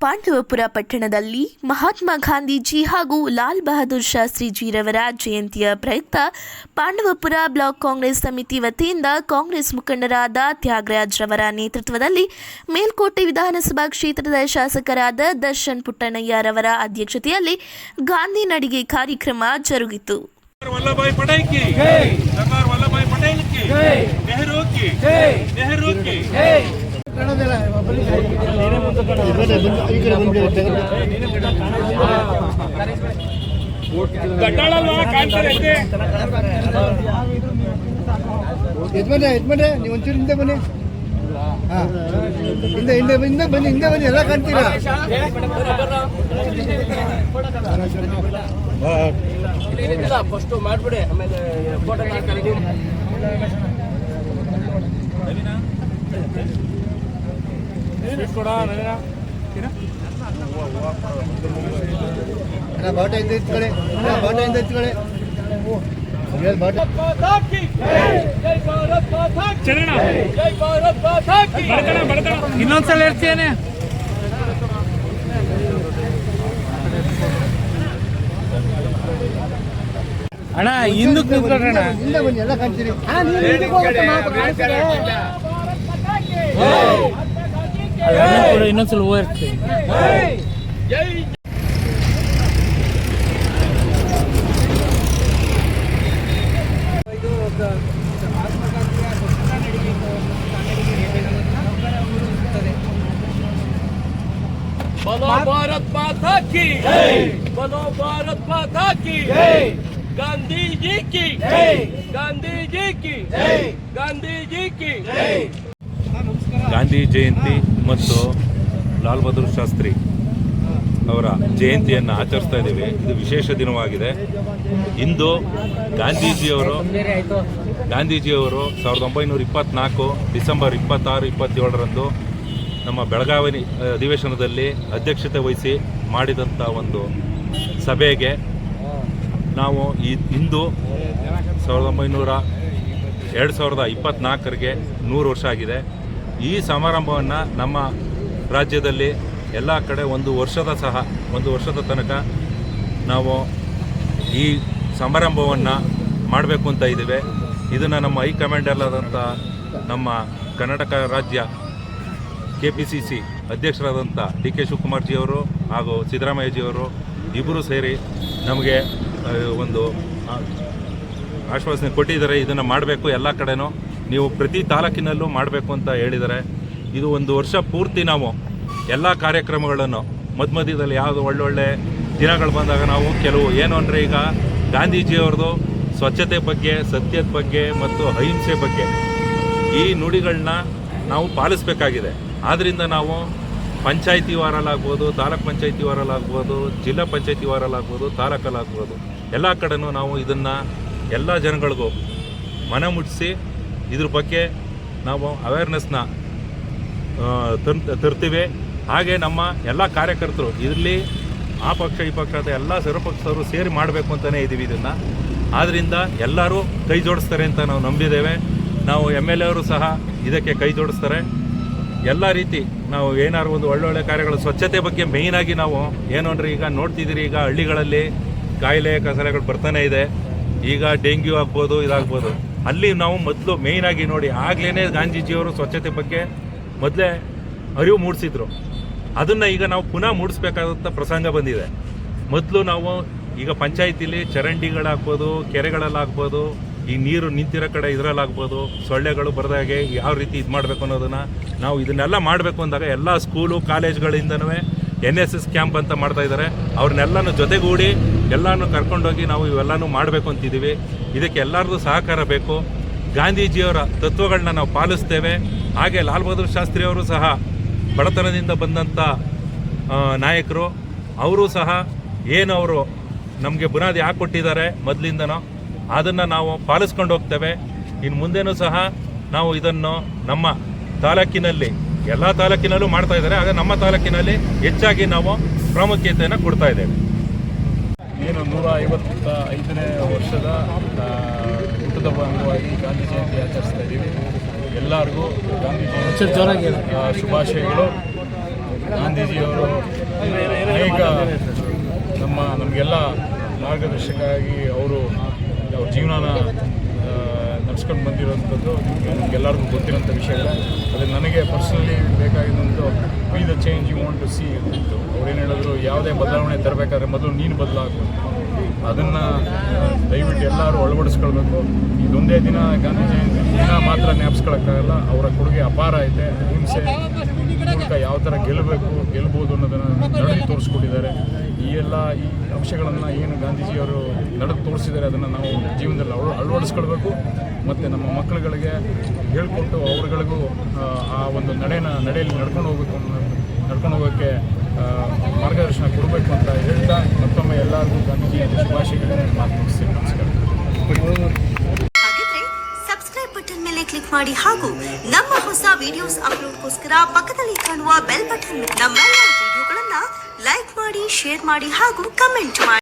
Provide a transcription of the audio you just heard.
ಪಾಂಡವಪುರ ಪಟ್ಟಣದಲ್ಲಿ ಮಹಾತ್ಮ ಗಾಂಧೀಜಿ ಹಾಗೂ ಲಾಲ್ ಬಹದ್ದೂರ್ ಶಾಸ್ತ್ರಿಜಿರವರ ಜಯಂತಿಯ ಪ್ರಯುಕ್ತ ಪಾಂಡವಪುರ ಬ್ಲಾಕ್ ಕಾಂಗ್ರೆಸ್ ಸಮಿತಿ ವತಿಯಿಂದ ಕಾಂಗ್ರೆಸ್ ಮುಖಂಡರಾದ ತ್ಯಾಗರಾಜ್ ರವರ ನೇತೃತ್ವದಲ್ಲಿ ಮೇಲ್ಕೋಟೆ ವಿಧಾನಸಭಾ ಕ್ಷೇತ್ರದ ಶಾಸಕರಾದ ದರ್ಶನ್ ಪುಟ್ಟಣ್ಣಯ್ಯರವರ ಅಧ್ಯಕ್ಷತೆಯಲ್ಲಿ ಗಾಂಧಿ ನಡಿಗೆ ಕಾರ್ಯಕ್ರಮ ಜರುಗಿತು. ನೆಹರು ಯಜಮಾನ್ರೆ ಯಜಮಾನ್ರೆ ನೀವು ಒಂಚೂರು ಹಿಂದೆ ಬನ್ನಿ. ಹಿಂದೆ ಹಿಂದೆ ಹಿಂದೆ ಬನ್ನಿ ಹಿಂದೆ ಬನ್ನಿ ಎಲ್ಲ ಕಾಣ್ತೀರಾ? ಫಸ್ಟು ಮಾಡ್ಬಿಡಿ ಆಮೇಲೆ ಫೋಟೋ ಮಾಡ್ಕೊಳ್ಳಿ ಅಣ್ಣ ಬಾಟ ಹಿಂದೆ ಇತ್ಕೊಳ್ಳಿ ಅಣ್ಣ ಬಾಟ ಹಿಂದೆ ಇತ್ಕೊಳ್ಳಿ ಹೇಳಿ ಬಾಟ ಚರಣ ಬಡತನ ಬಡತನ ಇನ್ನೊಂದ್ಸಲ ಹೇಳ್ತೇನೆ ಅಣ್ಣ ಹಿಂದಕ್ಕೆ ನಿಂತ್ಕೊಳ್ರಣ್ಣ ಹಿಂದೆ ಬನ್ನಿ ಎಲ್ಲ ಕಾಣ್ತೀರಿ ಕೂಡ ಇನ್ನೊಂದ್ಸಲ ಹೋಗಿರ್ತೀವಿ बोलो भारत माता की बोलो भारत माता की गांधी जी की गांधी जी की गांधी जी की ಗಾಂಧಿ ಜಯಂತಿ ಮತ್ತು ಲಾಲ್ ಬಹದ್ದೂರ್ ಶಾಸ್ತ್ರಿ ಅವರ ಜಯಂತಿಯನ್ನು ಆಚರಿಸ್ತಾ ಇದ್ದೀವಿ. ಇದು ವಿಶೇಷ ದಿನವಾಗಿದೆ. ಇಂದು ಗಾಂಧೀಜಿಯವರು ಗಾಂಧೀಜಿಯವರು ಸಾವಿರದ ಒಂಬೈನೂರ ಇಪ್ಪತ್ತ್ನಾಲ್ಕು ಡಿಸೆಂಬರ್ ಇಪ್ಪತ್ತಾರು, ಇಪ್ಪತ್ತೇಳರಂದು ನಮ್ಮ ಬೆಳಗಾವಿ ಅಧಿವೇಶನದಲ್ಲಿ ಅಧ್ಯಕ್ಷತೆ ವಹಿಸಿ ಮಾಡಿದಂಥ ಒಂದು ಸಭೆಗೆ ನಾವು ಈ, ಇಂದು ಸಾವಿರದ ಒಂಬೈನೂರ, ಎರಡು ಸಾವಿರದ ಇಪ್ಪತ್ತ್ನಾಲ್ಕರಿಗೆ ನೂರು ವರ್ಷ ಆಗಿದೆ. ಈ ಸಮಾರಂಭವನ್ನು ನಮ್ಮ ರಾಜ್ಯದಲ್ಲಿ ಎಲ್ಲ ಕಡೆ ಒಂದು ವರ್ಷದ ಸಹ, ಒಂದು ವರ್ಷದ ತನಕ ನಾವು ಈ ಸಮಾರಂಭವನ್ನು ಮಾಡಬೇಕು ಅಂತ ಇದ್ದೇವೆ. ಇದನ್ನು ನಮ್ಮ ಹೈಕಮಾಂಡರ್ಲಾದಂಥ ನಮ್ಮ ಕರ್ನಾಟಕ ರಾಜ್ಯ ಕೆ ಪಿ ಸಿ ಸಿ ಅಧ್ಯಕ್ಷರಾದಂಥ ಡಿ ಕೆ ಶಿವಕುಮಾರ್ಜಿಯವರು ಹಾಗೂ ಸಿದ್ದರಾಮಯ್ಯಜಿಯವರು ಇಬ್ಬರು ಸೇರಿ ನಮಗೆ ಒಂದು ಆಶ್ವಾಸನೆ ಕೊಟ್ಟಿದ್ದಾರೆ. ಇದನ್ನು ಮಾಡಬೇಕು ಎಲ್ಲ ಕಡೆನೂ. ನೀವು ಪ್ರತಿ ತಾಲೂಕಿನಲ್ಲೂ ಮಾಡಬೇಕು ಅಂತ ಹೇಳಿದರೆ ಇದು ಒಂದು ವರ್ಷ ಪೂರ್ತಿ ನಾವು ಎಲ್ಲ ಕಾರ್ಯಕ್ರಮಗಳನ್ನು ಮಧ್ಯ ಮಧ್ಯದಲ್ಲಿ ಯಾವುದು ಒಳ್ಳೊಳ್ಳೆ ದಿನಗಳು ಬಂದಾಗ ನಾವು ಕೆಲವು ಏನು ಅಂದರೆ ಈಗ ಗಾಂಧೀಜಿಯವ್ರದ್ದು ಸ್ವಚ್ಛತೆ ಬಗ್ಗೆ, ಸತ್ಯದ ಬಗ್ಗೆ ಮತ್ತು ಅಹಿಂಸೆ ಬಗ್ಗೆ ಈ ನುಡಿಗಳನ್ನ ನಾವು ಪಾಲಿಸಬೇಕಾಗಿದೆ. ಆದ್ದರಿಂದ ನಾವು ಪಂಚಾಯಿತಿ ವಾರಲ್ಲಾಗ್ಬೋದು, ತಾಲೂಕ್ ಪಂಚಾಯಿತಿ ವಾರಲ್ಲಾಗ್ಬೋದು, ಜಿಲ್ಲಾ ಪಂಚಾಯಿತಿ ವಾರಲ್ಲಾಗ್ಬೋದು, ತಾಲೂಕಲ್ಲಾಗ್ಬೋದು. ಎಲ್ಲ ಕಡೆನೂ ನಾವು ಇದನ್ನು ಎಲ್ಲ ಜನಗಳಿಗೂ ಮನ ಮುಟ್ಟಿಸಿ ಇದ್ರ ಬಗ್ಗೆ ನಾವು ಅವೇರ್ನೆಸ್ನ ತರ್ತೀವಿ. ಹಾಗೆ ನಮ್ಮ ಎಲ್ಲ ಕಾರ್ಯಕರ್ತರು ಇದರಲ್ಲಿ ಆ ಪಕ್ಷ, ಈ ಪಕ್ಷ ಎಲ್ಲ ಸರ್ವಪಕ್ಷದವರು ಸೇರಿ ಮಾಡಬೇಕು ಅಂತಲೇ ಇದ್ದೀವಿ ಇದನ್ನು. ಆದ್ದರಿಂದ ಎಲ್ಲರೂ ಕೈ ಜೋಡಿಸ್ತಾರೆ ಅಂತ ನಾವು ನಂಬಿದ್ದೇವೆ. ನಾವು ಎಂ ಎಲ್ ಎವರು ಸಹ ಇದಕ್ಕೆ ಕೈ ಜೋಡಿಸ್ತಾರೆ. ಎಲ್ಲ ರೀತಿ ನಾವು ಏನಾದ್ರು ಒಂದು ಒಳ್ಳೊಳ್ಳೆ ಕಾರ್ಯಗಳು ಸ್ವಚ್ಛತೆ ಬಗ್ಗೆ ಮೇಯ್ನಾಗಿ ನಾವು ಏನು ಅಂದರೆ ಈಗ ನೋಡ್ತಿದ್ದೀರಿ, ಈಗ ಹಳ್ಳಿಗಳಲ್ಲಿ ಕಾಯಿಲೆ, ಕಸರೆಗಳು ಬರ್ತಾನೆ ಇದೆ. ಈಗ ಡೆಂಗ್ಯೂ ಆಗ್ಬೋದು, ಇದಾಗ್ಬೋದು. ಅಲ್ಲಿ ನಾವು ಮೊದಲು ಮೇಯ್ನಾಗಿ ನೋಡಿ ಆಗ್ಲೇ ಗಾಂಧೀಜಿಯವರು ಸ್ವಚ್ಛತೆ ಬಗ್ಗೆ ಮೊದಲೇ ಅರಿವು ಮೂಡಿಸಿದ್ರು. ಅದನ್ನು ಈಗ ನಾವು ಪುನಃ ಮೂಡಿಸ್ಬೇಕಾದಂಥ ಪ್ರಸಂಗ ಬಂದಿದೆ. ಮೊದಲು ನಾವು ಈಗ ಪಂಚಾಯತಿಲಿ ಚರಂಡಿಗಳಾಗ್ಬೋದು, ಕೆರೆಗಳಲ್ಲಾಗ್ಬೋದು, ಈ ನೀರು ನಿಂತಿರೋ ಕಡೆ ಇದರಲ್ಲಾಗ್ಬೋದು, ಸೊಳ್ಳೆಗಳು ಬರೆದಾಗೆ ಯಾವ ರೀತಿ ಇದು ಮಾಡಬೇಕು ಅನ್ನೋದನ್ನು ನಾವು ಇದನ್ನೆಲ್ಲ ಮಾಡಬೇಕು ಅಂದಾಗ ಎಲ್ಲ ಸ್ಕೂಲು ಕಾಲೇಜ್ಗಳಿಂದನೂ ಎನ್ ಎಸ್ ಎಸ್ ಕ್ಯಾಂಪ್ ಅಂತ ಮಾಡ್ತಾ ಇದ್ದಾರೆ. ಅವ್ರನ್ನೆಲ್ಲನೂ ಜೊತೆಗೂಡಿ, ಎಲ್ಲನೂ ಕರ್ಕೊಂಡೋಗಿ ನಾವು ಇವೆಲ್ಲನೂ ಮಾಡಬೇಕು ಅಂತಿದ್ದೀವಿ. ಇದಕ್ಕೆ ಎಲ್ಲರದ್ದು ಸಹಕಾರ ಬೇಕು. ಗಾಂಧೀಜಿಯವರ ತತ್ವಗಳನ್ನ ನಾವು ಪಾಲಿಸ್ತೇವೆ. ಹಾಗೆ ಲಾಲ್ ಬಹದ್ದೂರ್ ಶಾಸ್ತ್ರಿಯವರು ಸಹ ಬಡತನದಿಂದ ಬಂದಂಥ ನಾಯಕರು. ಅವರು ಸಹ ಏನು ಅವರು ನಮಗೆ ಬುನಾದಿ ಹಾಕ್ಕೊಟ್ಟಿದ್ದಾರೆ ಮೊದಲಿಂದನೋ. ಅದನ್ನು ನಾವು ಪಾಲಿಸ್ಕೊಂಡು ಹೋಗ್ತೇವೆ. ಇನ್ನು ಮುಂದೆನೂ ಸಹ ನಾವು ಇದನ್ನು ನಮ್ಮ ತಾಲೂಕಿನಲ್ಲಿ, ಎಲ್ಲ ತಾಲೂಕಿನಲ್ಲೂ ಮಾಡ್ತಾ ಇದ್ದಾರೆ. ಆಗ ನಮ್ಮ ತಾಲೂಕಿನಲ್ಲಿ ಹೆಚ್ಚಾಗಿ ನಾವು ಪ್ರಾಮುಖ್ಯತೆಯನ್ನು ಕೊಡ್ತಾ ಇದ್ದೇವೆ. ನೂರ ಐವತ್ತ ಐದನೇ ವರ್ಷದ ಹುಟ್ಟದ ಅಂಗವಾಗಿ ಗಾಂಧಿ ಜಯಂತಿ ಆಚರಿಸ್ತಾ ಇದ್ದೀವಿ. ಎಲ್ಲರಿಗೂ ಗಾಂಧಿ ಜಯಂತಿ ಆ, ಶುಭಾಶಯಗಳು. ಗಾಂಧೀಜಿಯವರು ಅನೇಕ ನಮ್ಮ ನಮಗೆಲ್ಲ ಮಾರ್ಗದರ್ಶಕರಾಗಿ ಅವರು ಅವ್ರ ಜೀವನನ ನಡೆಸ್ಕೊಂಡು ಬಂದಿರೋಂಥದ್ದು ನಮಗೆಲ್ಲರಿಗೂ ಗೊತ್ತಿರೋಂಥ ವಿಷಯಗಳೇ ಅದೇ ನನಗೆ personally ಬೇಕಾಗಿದ್ದಂಥ be the change you want to see ಅವ್ರೇನು ಹೇಳಿದ್ರು ಯಾವುದೇ ಬದಲಾವಣೆ ತರಬೇಕಾದ್ರೆ ಮೊದಲು ನೀನು ಬದಲಾಗು ಅದನ್ನು ದಯವಿಟ್ಟು ಎಲ್ಲರೂ ಅಳವಡಿಸ್ಕೊಳ್ಬೇಕು. ಇದೊಂದೇ ದಿನ ಗಾಂಧಿ ಜಯಂತಿ ದಿನ ಮಾತ್ರ ಜ್ಞಾಪಿಸ್ಕೊಳಕ್ಕಾಗಲ್ಲ. ಅವರ ಕೊಡುಗೆ ಅಪಾರ ಐತೆ. ಹಿಂಸೆ ಮೂಲಕ ಯಾವ ಥರ ಗೆಲ್ಲಬೇಕು ಗೆಲ್ಬೋದು ಅನ್ನೋದನ್ನು ನಡೆದು ತೋರಿಸ್ಕೊಟ್ಟಿದ್ದಾರೆ. ಈ ಎಲ್ಲ ಈ ಅಂಶಗಳನ್ನು ಏನು ಗಾಂಧೀಜಿಯವರು ನಡೆದು ತೋರಿಸಿದ್ದಾರೆ ಅದನ್ನು ನಾವು ಜೀವನದಲ್ಲಿ ಅಳ ಅಳವಡಿಸ್ಕೊಳ್ಬೇಕು. ಮತ್ತು ನಮ್ಮ ಮಕ್ಕಳುಗಳಿಗೆ ಹೇಳ್ಕೊಟ್ಟು ಅವ್ರಗಳಿಗೂ ಆ, ಒಂದು ನಡೆನ ನಡೆಯಲ್ಲಿ ನಡ್ಕೊಂಡು ಹೋಗ್ಬೇಕು ನಡ್ಕೊಂಡು ಹೋಗೋಕ್ಕೆ ಮಾರ್ಗದರ್ಶನ ಕೊಡಬೇಕು ಅಂತ ಹೇಳ್ತಾ ಮತ್ತೊಮ್ಮೆ ಎಲ್ಲರಿಗೂ ಗಾಂಧೀಜಿ ಶುಭಾಶಯಗಳನ್ನು ಮಾತು ನಮಸ್ಕಾರ. ಸಬ್ಸ್ಕ್ರೈಬ್ ಬಟನ್ ಮೇಲೆ ಕ್ಲಿಕ್ ಮಾಡಿ ಹಾಗೂ ನಮ್ಮ ಹೊಸ ವಿಡಿಯೋಸ್ ಅಪ್ಲೋಡ್ಗೋಸ್ಕರ ಪಕ್ಕದಲ್ಲಿ ಕಾಣುವ ಬೆಲ್ ಬಟನ್ ನಮ್ಮ ವಿಡಿಯೋಗಳನ್ನ ಲೈಕ್ ಮಾಡಿ ಶೇರ್ ಮಾಡಿ ಹಾಗೂ ಕಮೆಂಟ್ ಮಾಡಿ.